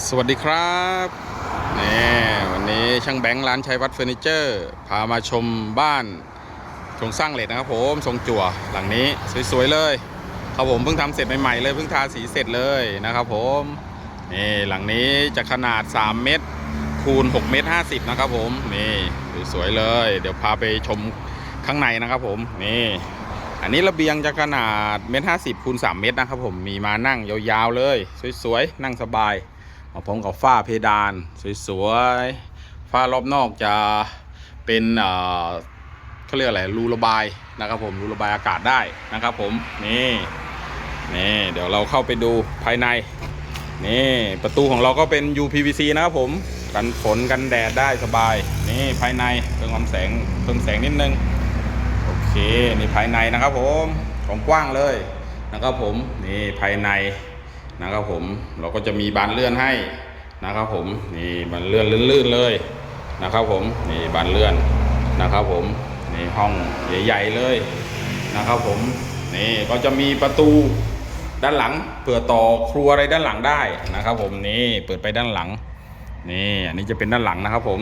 สวัสดีครับนี่วันนี้ช่างแบงค์ร้านชัยวัฒน์เฟอร์นิเจอร์ พามาชมบ้านโครงสร้างเหล็กนะครับผมทรงจั่วหลังนี้สวยๆเลยครับผมเพิ่งทำเสร็จใหม่ๆเลยเพิ่งทาสีเสร็จเลยนะครับผมนี่หลังนี้จะขนาด 3 เมตรคูณ6เมตร50 นะครับผมนี่สวยๆเลย เดี๋ยวพาไปชมข้างในนะครับผมนี่อันนี้ระเบียงจะขนาดเมตรห้าสิบคูณ3เมตรนะครับผมมีมานั่งยาวๆเลย สวยๆนั่งสบาย มาพร้อมกับฝ้าเพดานสวยๆฝ้ารอบนอกจะเป็นเอ่อเขาเรียกอะไรรูระบายนะครับผมรูระบายอากาศได้นะครับผมนี่นี่เดี๋ยวเราเข้าไปดูภายในนี่ประตูของเราก็เป็น UPVC นะครับผมกันฝนกันแดดได้สบาย นี่ภายในเพิ่มความแสงเพิ่มแสงนิดนึงโอเคนี่ภายในนะครับผมของกว้างเลยนะครับผมนี่ภายใน นะครับผมเราก็จะมีบานเลื่อนให้นะครับผมนี่บานเลื่อนลื่นๆเลยนะครับผมนี่บานเลื่อนนะครับผมนี่ห้องใหญ่ๆเลยนะครับผมนี่ก็จะมีประตูด้านหลังเผื่อต่อครัวอะไรด้านหลังได้นะครับ ผมนี่เปิดไปด้านหลังนี่อันนี้จะเป็นด้านหลังนะครับผม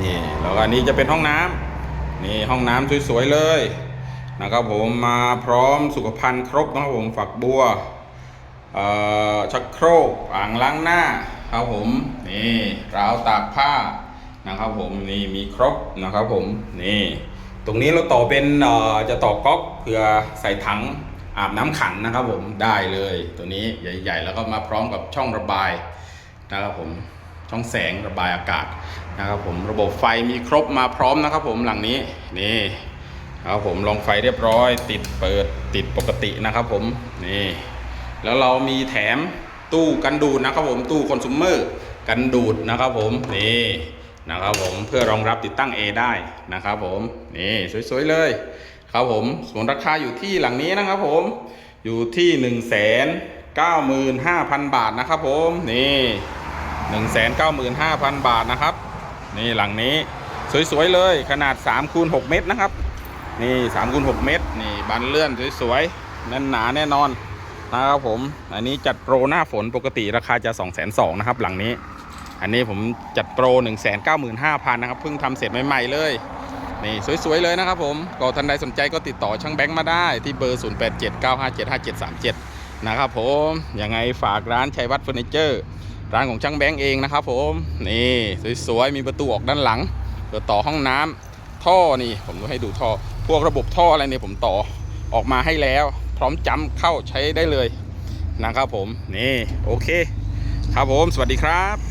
นี่แล้วก็อันนี้จะเป็นห้องน้ำนี่ห้องน้ำสวยๆเลยนะครับผมมาพร้อมสุขภัณฑ์ครบนะครับผมฝักบัว ชักโครกอ่างล้างหน้าครับผมนี่ราวตากผ้านะครับผมนี่มีครบนะครับผมนี่ตรงนี้เราต่อเป็นจะต่อก๊อกเพื่อใส่ถังอาบน้ำขันนะครับผมได้เลยตัวนี้ใหญ่ ๆ แล้วก็มาพร้อมกับช่องระบายนะครับผมช่องแสงระบายอากาศนะครับผมระบบไฟมีครบมาพร้อมนะครับผมหลังนี้นี่ครับผมลองไฟเรียบร้อย ติดเปิดติดปกตินะครับผมนี่ แล้วเรามีแถมตู้กันดูดนะครับผมตู้คอน sumer กันดูดนะครับผมนี่นะครับผมเพื่อรองรับติดตั้ง A ได้นะครับผมนี่สวยๆเลยครับผมส่วนราคาอยู่ที่หลังนี้นะครับผมอยู่ที่1นึ่งแสนเก้าหมื่นห้าพันบาทนะครับผมนี่หนึ่งแสนเก้าหมื่นห้าพันบาทนะครับ นี่หลังนี้สวยๆเลยขนาด3คูณ6เมตรนะครับ นี่3คูณ6เมตรนี่บานเลื่อนสวยๆแน่นหนาแน่นอน นะครับผมอันนี้จัดโปรหน้าฝนปกติราคาจะ2 2 0 0 0นะครับหลังนี้ อันนี้ผมจัดโปร1 9 5 0 0 0นะครับเพิ่งทำเสร็จใหม่ๆเลยนี่สวยๆเลยนะครับผมก็ท่านใดสนใจก็ติดต่อช่างแบงค์มาได้ที่เบอร์ 0879575737 นะครับผมยังไงฝากร้านชัยวัฒน์เฟอร์นิเจอร์ ร้านของช่างแบงค์เองนะครับผมนี่สวยๆมีประตูออกด้านหลังเปิดต่อห้องน้ำท่อนี่ผมก็ให้ดูท่อ พวกระบบท่ออะไรเนี่ยผมต่อออกมาให้แล้ว พร้อมจำเข้าใช้ได้เลยนะครับผมนี่โอเค ครับผมสวัสดีครับ